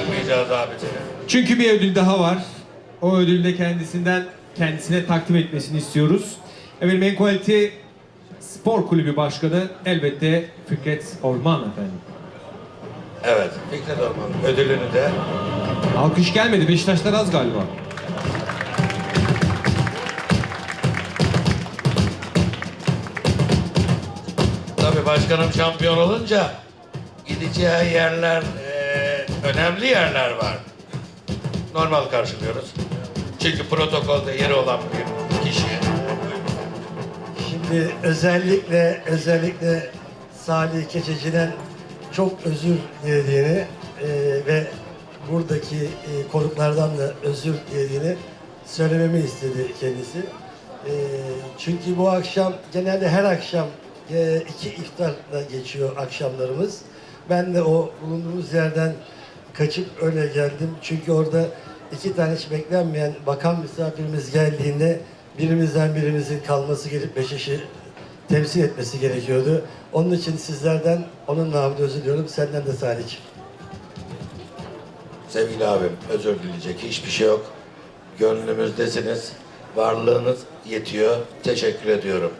alacağız abicim. Çünkü bir ödül daha var. O ödülü de kendisinden kendisine takdim etmesini istiyoruz. Efendim en kalite spor kulübü başkanı elbette Fikret Orman efendim. Evet, Fikret Orman ödülünü de Alkış gelmedi. Beşiktaşlar az galiba. tabii başkanım şampiyon olunca gideceği yerler önemli yerler var. Normal karşılıyoruz. Çünkü protokolde yeri olan bir kişi. Şimdi özellikle özellikle Salih Keçeci'den çok özür dilediğini e, ve buradaki e, konuklardan da özür dilediğini söylememi istedi kendisi. E, çünkü bu akşam genelde her akşam e, iki iftarla geçiyor akşamlarımız. Ben de o bulunduğumuz yerden kaçıp öyle geldim. Çünkü orada iki tane hiç beklenmeyen bakan misafirimiz geldiğinde birimizden birimizin kalması gelip Beşiktaş'ı temsil etmesi gerekiyordu. Onun için sizlerden onun namına özür diliyorum. Senden de Salih'ciğim. Sevgili abim özür dileyecek hiçbir şey yok. Gönlümüzdesiniz. Varlığınız yetiyor. Teşekkür ediyorum.